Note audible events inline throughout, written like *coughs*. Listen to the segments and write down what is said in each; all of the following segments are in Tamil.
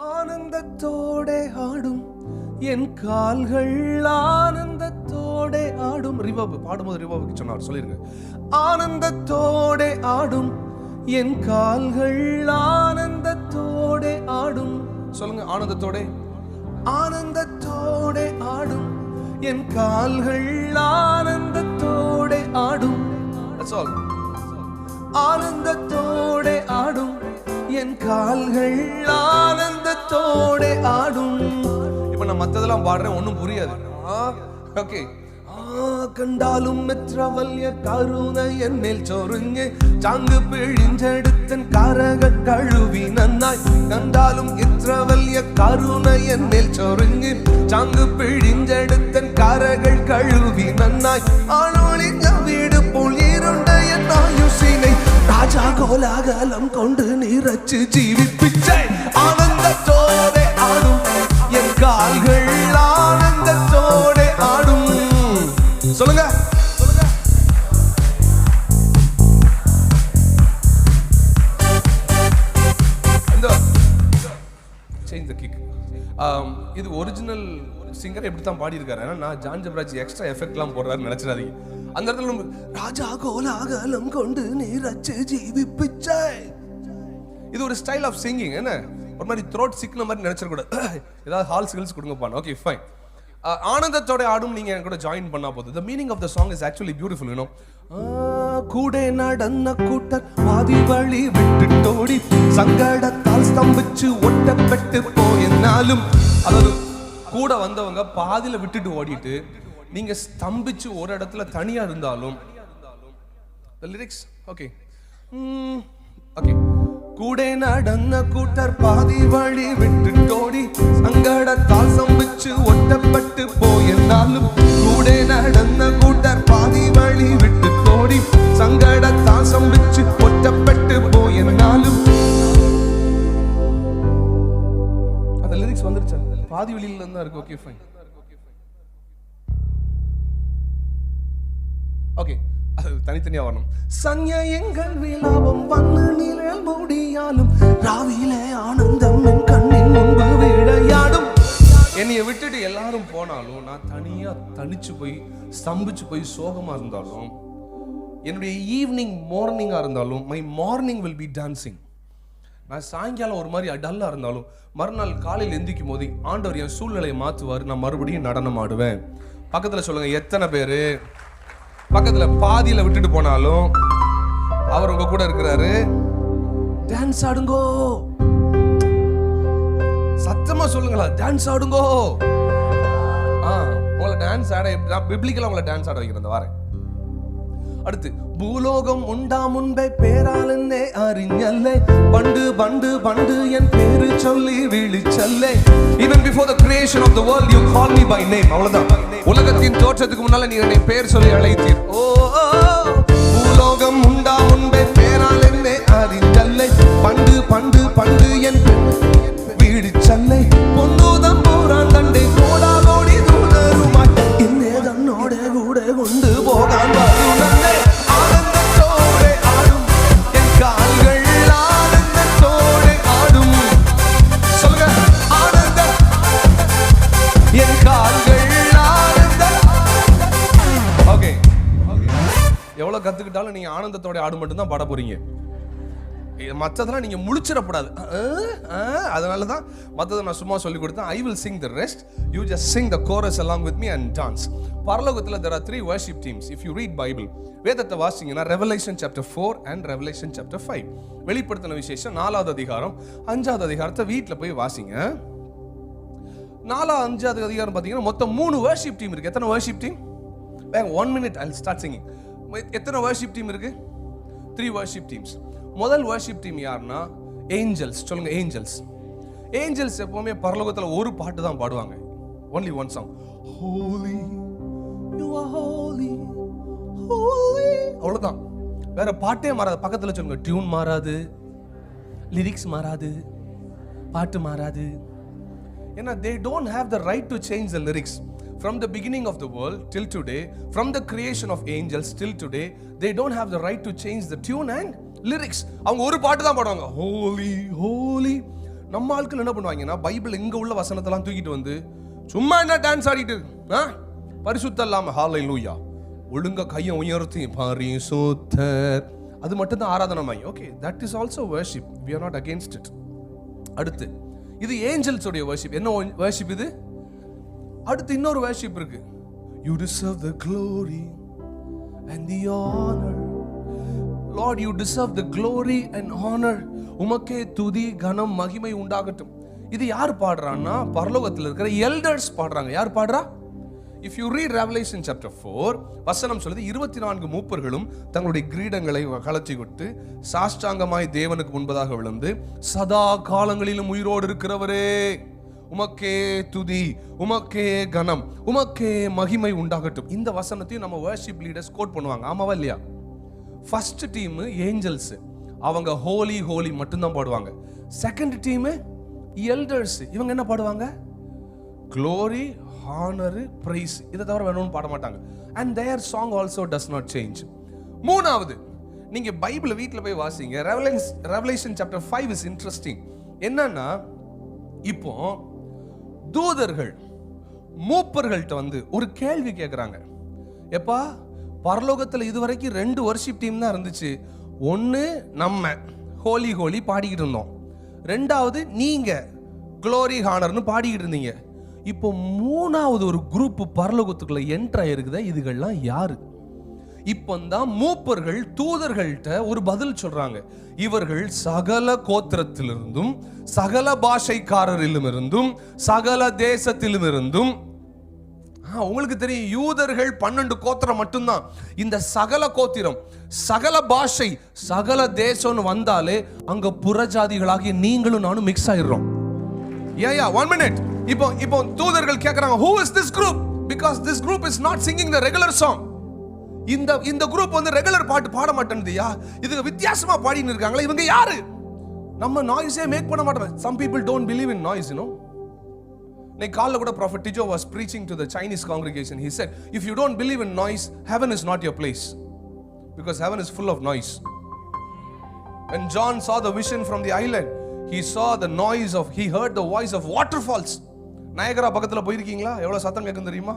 ஆனந்தத்தோட ஆடும். என் கால்கள் ஆனந்தத்தோட ஆடும். ரிவர்ப் பாடும்போது ரிவர்புக்கு சொன்னார் சொல்லிருங்க. ஆனந்தத்தோட ஆடும். என் கால்கள் ஆனந்தத்தோட ஆடும். சொல்லுங்க ஆனந்தத்தோட. ஆனந்தத்தோட ஆடும். என் கால்கள் ஆனந்தத்தோட ஆடும். ஆனந்தத்தோட ஆடும். என் கால்கள் ஆனந்தத்தோட ஆடும். இப்ப நான் மத்ததெல்லாம் பாடுறேன் ஒன்றும் புரியாது. ஓகே. கண்டாலும் மெற்றவல்ய கருணை என் மேல் சொருங்கு. சாங்கு பிழிஞ்செடுத்தன் கரக கழுவி நன்னாய். கண்டாலும் இற்றவல்ய கருணை என் மேல் சொருங்கு. சாங்கு பிழிஞ்செடுத்தன் கரகள் கழுவி நன்னாய். ஆனோளி வீடு போல் இருண்ட என் ஆயுசினை ராஜா கோலாகலம் கொண்டு நீரச்சு ஜீவிப்பிச்சை. ஆனந்தத்தோடு ஆடும் என் கால்கள். சேஞ்ச் த கிக் இது ஒரிஜினல் சிங்கர் எப்படி தான் பாடியிருக்காரு? ஏன்னா நான் ஜான் ஜப்ராஜ் எக்ஸ்ட்ரா எஃபெக்ட்லாம் போடுறாரு நினச்சிடாதீங்க. அந்த இடத்துல நம்ம ராஜா கோலாகலம் கொண்டு நீரச்சு ஜீவிப்பிச்சாய். இது ஒரு ஸ்டைல் ஆஃப் சிங்கிங் என்ன? ஒரு மாதிரி த்ரோட் சிக்ன மாதிரி நினச்சிடக்கூடாது. *coughs* ஏதாவது ஹால் சிகில்ஸ் கொடுங்கப்பா ஓகே ஃபைன் ஆனந்தத்தோட ஆடும் நீங்க என் கூட ஜாயின் பண்ணா போதும். The meaning of the song is actually beautiful you know கூட நடந்த கூட்டர் பாதி வழி விட்டுட்டோடி சங்கடத்தால் ஸ்தம்பிச்சு ஒட்டப்பட்டு போயினாலும் அதாவது கூட வந்தவங்க பாதியில விட்டுட்டு ஓடிட்டு நீங்க ஸ்தம்பிச்சு ஒரு இடத்துல தனியா இருந்தாலும் லிரிக்ஸ் ஓகே ஓகே கூட நடந்த கூட்டர் பாதி வழி விட்டுட்டோடி சங்கடத்தால் சம்பிச்சு ஒட்டப்பட்டு போயிருந்தாலும் கூட நடந்த கூட்டர் பாதி வழி விட்டு ஓடி சங்கடத்தான் சம்பிச்சு ஒற்றப்பட்டு போயினாலும் அந்த லிரிக்ஸ் வந்துருச்சு பாதி வெளியில இருந்தா இருக்கு ஓகே ஃபைன் ஓகே அது தனித்தனியா வரணும். சங்க எங்கள் விலாபம் வந்து நிழல் முடியாலும் ராவிலே ஆனந்தம் என் கண்ணின் முன்பு விளையாடும். என்னைய விட்டுட்டு எல்லாரும் போனாலும் நான் தனியா தனிச்சு போய் ஸ்தம்பிச்சு போய் சோகமா இருந்தாலும் என்னுடைய ஈவினிங் மார்னிங்காக இருந்தாலும் my morning will be dancing நான் சாயங்காலம் ஒரு மாதிரி டல்லாக இருந்தாலும் மறுநாள் காலையில் எந்திக்கும் போது ஆண்டவர் என் சூழ்நிலையை மாற்றுவார். நான் மறுபடியும் நடனம் ஆடுவேன். பக்கத்தில் சொல்லுங்கள் எத்தனை பேர்? பக்கத்தில் பாதியில் விட்டுட்டு போனாலும் அவர் உங்கள் கூட இருக்கிறாரு. டான்ஸ் ஆடுங்கோ. சத்தமா சொல்லுங்களா டான்ஸ் ஆடுங்கோ. ஆ உங்களை டான்ஸ் ஆட நான் பிப்ளிக்கலாம் உங்களை டான்ஸ் ஆட வைக்கிறேன் இந்த வாரேன் അടുത്ത് ഭൂലോകം ഉണ്ടാ മുൻപേ പേരാലെന്നെ അറിഞ്ഞല്ലേ പണ്ട് പണ്ട് പണ്ട് എൻ പേര് ചൊല്ലി വിളിച്ചല്ലേ even before the creation of the world you call me by name அவ்வளவுதான் உலகத்தின் தோற்றத்துக்கு முன்னால நீ என்னை பேர் சொல்லி அழைத்தீர் ஓ ஓ, பூலோகம் உண்டா முன்பே பேரால் என்னை அறிஞ்சல்லை பண்டு பண்டு பண்டு என் വിളിച്ചല്ലേ പൊന്നൂതം പോരാൻ തന്റെ കോടാകോടി ദൂതരുമായി பாடலை நீங்கள் ஆனந்தத்தோட ஆடு மட்டும்தான் பாட போறீங்க. மற்றதெல்லாம் நீங்க முழிச்சிடக்கூடாது. அதனால தான் மற்றதை நான் சும்மா சொல்லி கொடுத்தேன். I will sing the rest you just sing the chorus along with me and dance பரலோகத்தில் there are three worship teams if you read Bible வேதத்தை வாசிங்கன்னா Revelation chapter four and Revelation chapter five வெளிப்படுத்தின விசேஷம் நாலாவது அதிகாரம் அஞ்சாவது அதிகாரத்தை வீட்டில் போய் வாசிங்க. நாலாவது அஞ்சாவது அதிகாரம் பார்த்தீங்கன்னா மொத்தம் மூணு வர்ஷிப் டீம் இருக்கு. எத்தனை worship team one minute I start singing எத்தனை வர்ஷிப் டீம் இருக்கு? த்ரீ வர்ஷிப் டீம்ஸ் முதல் வர்ஷிப் டீம் யாருன்னா ஏஞ்சல்ஸ் சொல்லுங்க ஏஞ்சல்ஸ் ஏஞ்சல்ஸ் எப்பவுமே பரலோகத்தில் ஒரு பாட்டு தான் பாடுவாங்க. Only one song holy holy holy அவ்வளோதான் வேற பாட்டே மாறாது. பக்கத்தில் சொல்லுங்க டியூன் மாறாது லிரிக்ஸ் மாறாது பாட்டு மாறாது. ஏன்னா they don't have the right to change the lyrics from the beginning of the world till today from the creation of angels till today they don't have the right to change the tune and lyrics அவங்க ஒரு பாட்டு தான் பாடுவாங்க. ஹோலி ஹோலி நம்ம ஆட்கள் என்ன பண்ணுவாங்கன்னா பைபிள் இங்கே உள்ள வசனத்தெல்லாம் தூக்கிட்டு வந்து சும்மா என்ன டான்ஸ் ஆடிட்டு ஆ? பரிசுத்தம் இல்லாமல் ஹாலை லூயா ஒழுங்கா கையை உயர்த்தி பரிசுத்தர். அது மட்டும் தான் ஆராதனமாய் okay that is also worship we are not against it அடுத்து இது ஏஞ்சல்ஸ் உடைய வர்ஷிப் என்ன வர்ஷிப் இது? அடுத்து இன்னொரு வேர்ஷிப் இருக்கு. You deserve the glory and the honour Lord you deserve the glory and honour உமக்கே துதி கனம் மகிமை உண்டாகட்டும். இது யார் பாடுறான்னா பரலோகத்தில் இருக்கிற எல்டர்ஸ் பாடுறாங்க. யார் பாடுறா? If you read Revelation chapter four வசனம் சொல்லுது இருபத்தி நான்கு மூப்பர்களும் தங்களுடைய கிரீடங்களை கலத்தி விட்டு சாஷ்டாங்கமாய் தேவனுக்கு முன்பதாக விழுந்து சதா காலங்களிலும் உயிரோடு இருக்கிறவரே. உமக்கே துதி உமக்கே கனம் உமக்கே மகிமை உண்டாகட்டும். இந்த வசனத்தையும் நம்ம வர்ஷிப் லீடர்ஸ் கோட் பண்ணுவாங்க. ஆமாவா இல்லையா? ஃபர்ஸ்ட் டீம் ஏஞ்சல்ஸ் அவங்க ஹோலி ஹோலி மட்டும்தான் பாடுவாங்க. செகண்ட் டீம் எல்டர்ஸ் இவங்க என்ன பாடுவாங்க? க்ளோரி ஹானர் பிரைஸ் இதை தவிர வேணும்னு பாட மாட்டாங்க. And their song also does not change மூணாவது நீங்க பைபிள் வீட்டில் போய் வாசிங்க. Revelation Revelation chapter five is interesting என்னன்னா இப்போ தூதர்கள் மூப்பர்கள்ட்ட வந்து ஒரு கேள்வி கேட்குறாங்க எப்பா பரலோகத்தில் இதுவரைக்கும் ரெண்டு வர்ஷிப் டீம் தான் இருந்துச்சு. ஒன்று நம்ம ஹோலி ஹோலி பாடிக்கிட்டு இருந்தோம். ரெண்டாவது நீங்கள் க்ளோரி ஹானர்னு பாடிக்கிட்டு இருந்தீங்க. இப்போ மூணாவது ஒரு குரூப் பரலோகத்துக்குள்ளே என்ட்ரு ஆயிருக்குதா? இதுகள்லாம் யாரு? இப்போ தான் மூப்பர்கள் தூதர்கள்ட்ட ஒரு பதில் சொல்றாங்க. இவர்கள் சகல கோத்திரத்திலிருந்தும் சகல பாஷைக்காரரிலும் இருந்தும் சகல தேசத்திலும் இருந்தும் உங்களுக்கு தெரியும் யூதர்கள் பன்னெண்டு கோத்திரம் மட்டும்தான். இந்த சகல கோத்திரம் சகல பாஷை சகல தேசம்னு வந்தாலே அங்க புறஜாதிகளாகிய நீங்களும் நானும் மிக்ஸ் ஆயிடுறோம். ஏயா ஒன் மினிட் இப்போ இப்போ தூதர்கள் கேட்கறாங்க who is this group because this group is not singing the regular song இந்த இந்த குரூப் வந்து ரெகுலர் பாட்டு பாட மாட்டேன்னுதுயா இது வித்தியாசமா பாடின்னு இருக்காங்களா இவங்க யாரு? நம்ம நாய்ஸே மேக் பண்ண மாட்டோம். Some people don't believe in noise you இன்னைக்கு காலைல கூட prophet Tijo was preaching to the Chinese congregation he said if you don't believe in noise heaven is not your place because heaven is full of noise When John saw the vision from the island, he saw the noise of, he heard the voice of waterfalls. Niagara பக்கத்துல போயிருக்கீங்களா? எவ்வளோ சத்தம் கேட்கும் தெரியுமா?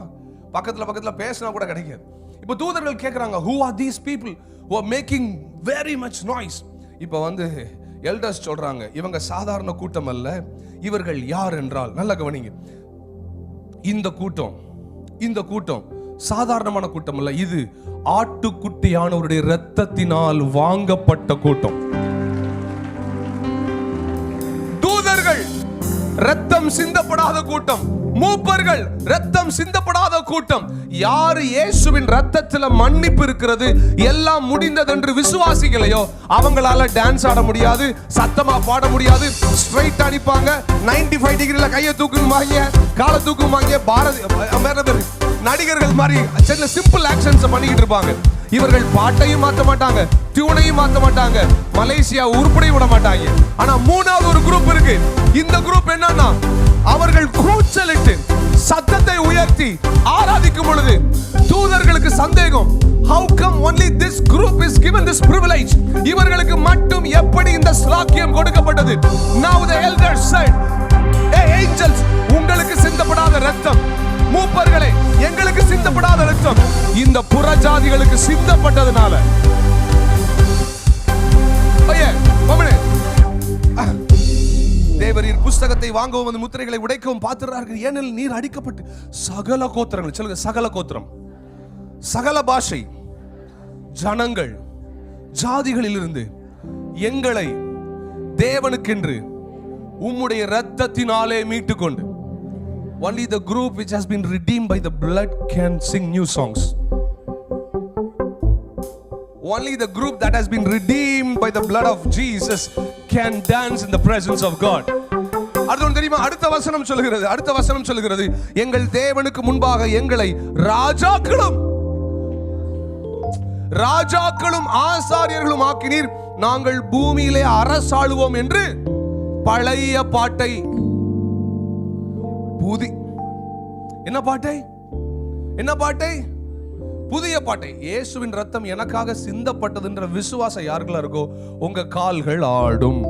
பக்கத்துல பக்கத்துல பேசினா கூட கிடைக்காது. இப்போ தூதர்கள் கேட்குறாங்க who are these people who are making very much noise இப்போ வந்து எல்டர்ஸ் சொல்றாங்க இவங்க சாதாரண கூட்டம் அல்ல இவர்கள் யார் என்றால். நல்ல கவனிங்க. இந்த கூட்டம் இந்த கூட்டம் சாதாரணமான கூட்டம் அல்ல இது ஆட்டுக்குட்டியானவருடைய இரத்தத்தினால் வாங்கப்பட்ட கூட்டம். தூதர்கள் ரத்தம் சிந்தப்படாத கூட்டம். மூப்பர்கள் ரத்தம் சிந்தப்படாத கூட்டம். யாரு இயேசுவின் ரத்தத்துல மன்னிப்பு இருக்கிறது எல்லாம் முடிந்தது என்று விசுவாசிக்கலையோ அவங்களால டான்ஸ் ஆட முடியாது சத்தமா பாட முடியாது ஸ்ட்ரைட் அடிப்பாங்க. 95 ஃபைவ் டிகிரில கையை தூக்குவாங்க காலை தூக்குவாங்க பாரதி வேற பேரு நடிகர்கள் மாதிரி சின்ன சிம்பிள் ஆக்ஷன்ஸ் பண்ணிக்கிட்டு இருப்பாங்க. இவர்கள் பாட்டையும் மாற்ற மாட்டாங்க டியூனையும் மாற்ற மாட்டாங்க. மலேசியா உருப்படி விட மாட்டாங்க. ஆனா மூணாவது ஒரு குரூப் இருக்கு. இந்த குரூப் என்னன்னா அவர்கள் கூச்சலிட்டு சத்தத்தை உயர்த்தி ஆராதிக்கும் பொழுது தூதர்களுக்கு சந்தேகம். How come only this group is given this privilege? இவர்களுக்கு மட்டும் எப்படி இந்த ஸ்லாக்கியம் கொடுக்கப்பட்டது? Now the elders said hey angels உங்களுக்கு சிந்தப்படாத ரத்தம். மூப்பர்களே எங்களுக்கு சிந்தப்படாத ரத்தம். இந்த புறஜாதிகளுக்கு சிந்தப்பட்டதுனால தேவரீர் புஸ்தகத்தை வாங்கவும் அந்த முத்திரைகளை உடைக்கவும் பார்த்துறார்கள் ஏனெனில் நீர் அடிக்கப்பட்டு சகல கோத்திரங்கள் சொல்லுங்க சகல கோத்திரம் சகல பாஷை ஜனங்கள் ஜாதிகளிலிருந்து எங்களை தேவனுக்கென்று உம்முடைய இரத்தத்தினாலே மீட்டுக்கொண்டு only the group which has been redeem by the blood can sing new songs only the group that has been redeemed by the blood of jesus can dance in the presence of god. அடுத்து தெரியுமா? அடுத்த வசனம் சொல்லுகிறது. அடுத்த வசனம் சொல்லுகிறது. எங்கள் தேவனுக்கு முன்பாக எங்களை ராஜாக்களும் ராஜாக்களும் ஆசாரியர்களும் ஆக்கினீர். நாங்கள் பூமியிலே அரசாளுவோம் என்று பழைய பாட்டை புதி. என்ன பாட்டை? என்ன பாட்டை? புதிய பாட்டை இயேசுவின் ரத்தம் எனக்காக சிந்தப்பட்டதுன்ற விசுவாசம் யாருக்குள்ள இருக்கோ உங்க கால்கள் ஆடும்.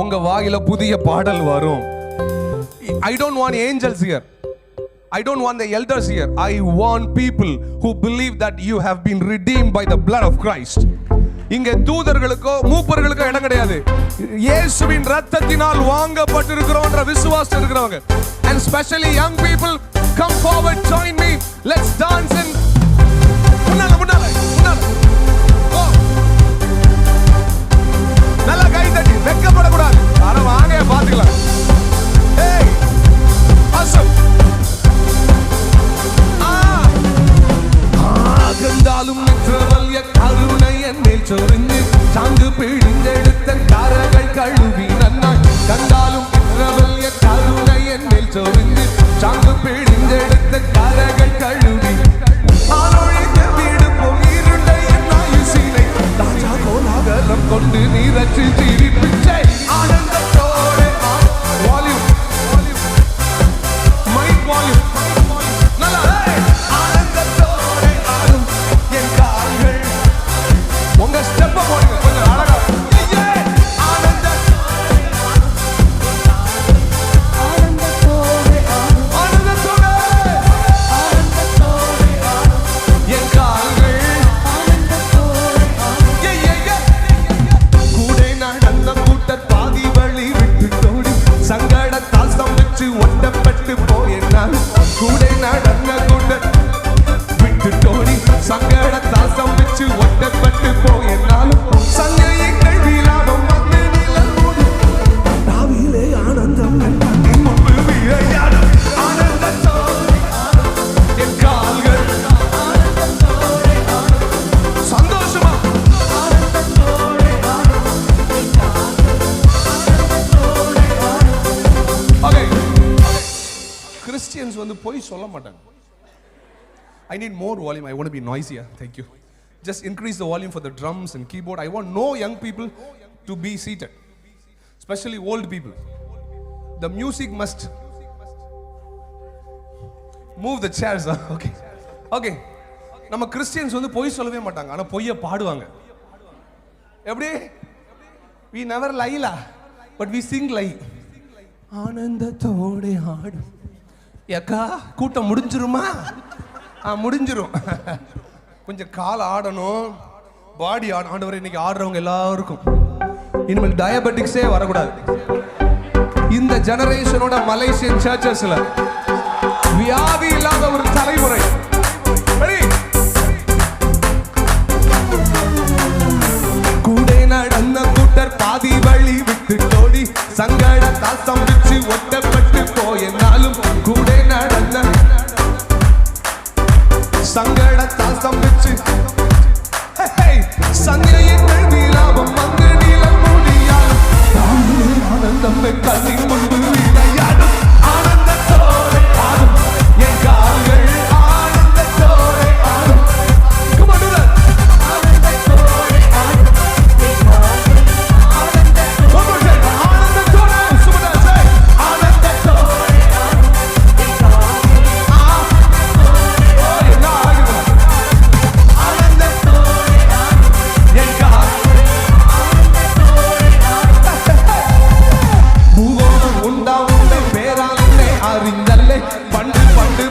உங்க வாயில புதிய பாடல் வரும். I don't want angels here I don't want the elders here. I want people who believe that you have been redeem by the blood of Christ இங்கே தூதர்களுக்கோ மூப்பர்களுக்கோ இடம் கிடையாது. இயேசுவின் ரத்தத்தினால் வாங்கப்பட்டிருக்கிறோம்ன்ற விசுவாசம் இருக்கிறவங்க. And specially young people come forward join me let's dance and வாங்க பாத்துக்கலாம் ஏய் awesome ஆகந்தாலும் நின்றவல்ய கருணை என்னில் சொரிந்து சாங்கு பிழிந்தெடுத்த கரகள் கழுவி நன்னாய். கண்டாலும் நின்றவல்ய கிறிஸ்டியன்ஸ் வந்து போய் சொல்ல மாட்டாங்க. I need more volume I want be நாய்ஸியா thank you just increase the volume for the drums and keyboard I want no young people to be seated specially old people the music must move the chairs okay okay நம்ம கிறிஸ்டியன்ஸ் வந்து பொய் சொல்லவே மாட்டாங்க. ஆனால் பொய்யை பாடுவாங்க. எப்படி? We never lie but we sing lie ஆனந்தத்தோடு ஆடும். ஏக்கா கூட்டம் முடிஞ்சிருமா? ஆ முடிஞ்சிரும். கொஞ்சம் கால் ஆடணும். பாடி ஆட ஆண்டவர் இன்னைக்கு ஆடுறவங்க எல்லாருக்கும். இனிமேல் டயபெட்டிக்ஸே வரக்கூடாது. இந்த ஜெனரேஷனோட மலேசியன் சர்ச்சஸ்ல வியாதி இல்லாத ஒரு தலைமுறை. கூட நடந்த கூட்டர் பாதி வழி விட்டு தோடி சங்கடத்தால் சம்பிச்சு சங்கையின் நீலாபம் மந்திர நீலம் முடியாலும் தாங்களே ஆனந்தம் கல்வி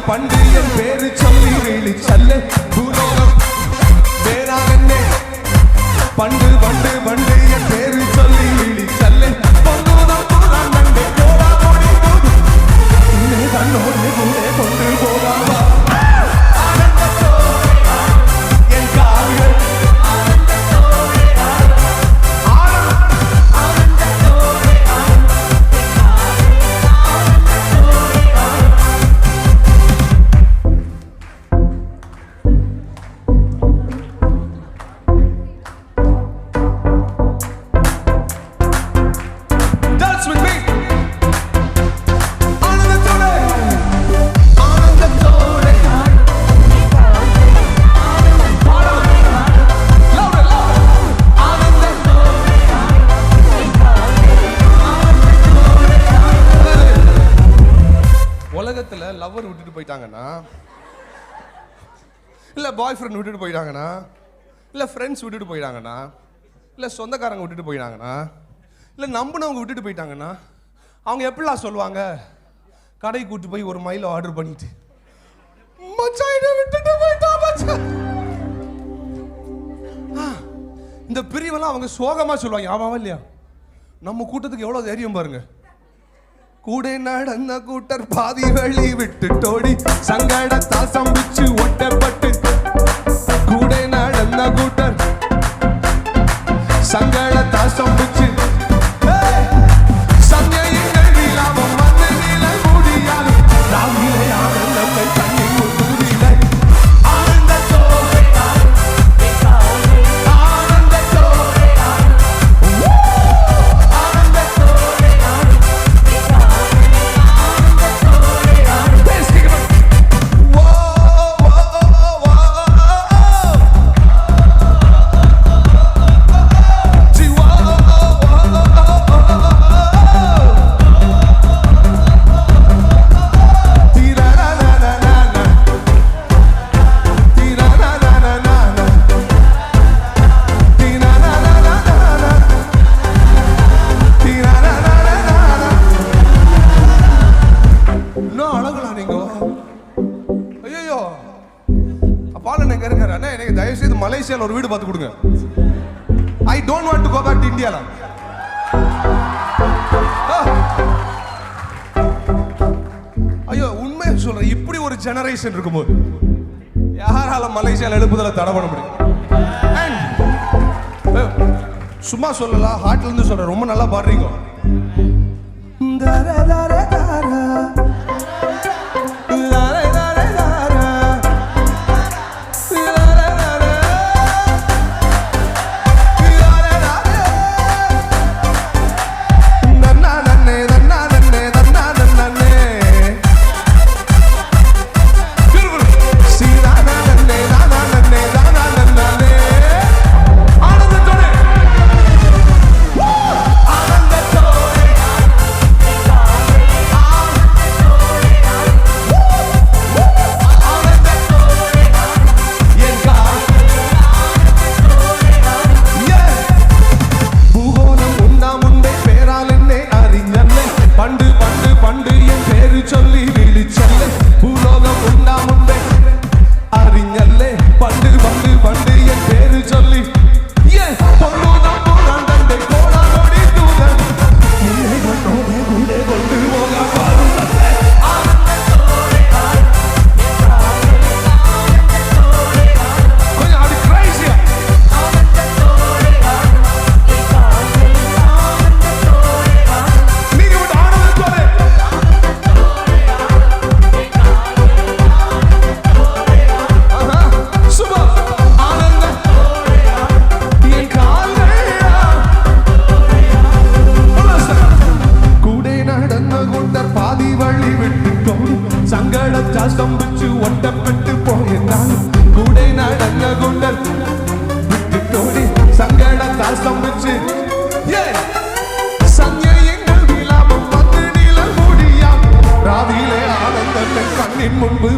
பண்டு என் பேரு சொல்லி விழிச்சல்லே பூலோகம். பேரால் பண்டு பாய் ஃப்ரெண்ட் விட்டுட்டு போயிட்டாங்கன்னா இல்லை ஃப்ரெண்ட்ஸ் விட்டுட்டு போயிட்டாங்கன்னா இல்லை சொந்தக்காரங்க விட்டுட்டு போயிட்டாங்கன்னா இல்லை நம்பினவங்க விட்டுட்டு போயிட்டாங்கன்னா அவங்க எப்படிலாம் சொல்லுவாங்க? கடைக்கு கூட்டு போய் ஒரு மைல் ஆர்டர் பண்ணிட்டு. மச்சான் என்னை விட்டுட்டு போயிட்டா மச்சான். இந்த பிரிவெல்லாம் அவங்க சோகமா சொல்லுவாங்க. ஆமாவா இல்லையா? நம்ம கூட்டத்துக்கு எவ்வளவு தைரியம் பாருங்க. கூட நடந்த கூட்டர் பாதி வழி விட்டு தோடி சங்கடத்தால் சம்பிச்சு ஒட்டப்பட்டு கூட நடந்த கூட்டர் சங்கடத்தால் சம்பிச்சு மலேசியால ஒரு வீடு பார்த்து கொடுங்க. I don't want to go back to இந்தியால ஐயோ உண்மையை சொல்றேன். இப்படி ஒரு ஜெனரேஷன் இருக்கும்போது யாரால மலேசியால எழுப்புதல தடை பண்ண முடியும்? சும்மா சொல்லலாம் ஹார்ட்ல இருந்து சொல்றேன். ரொம்ப நல்லா பாடுறீங்க. முன்பு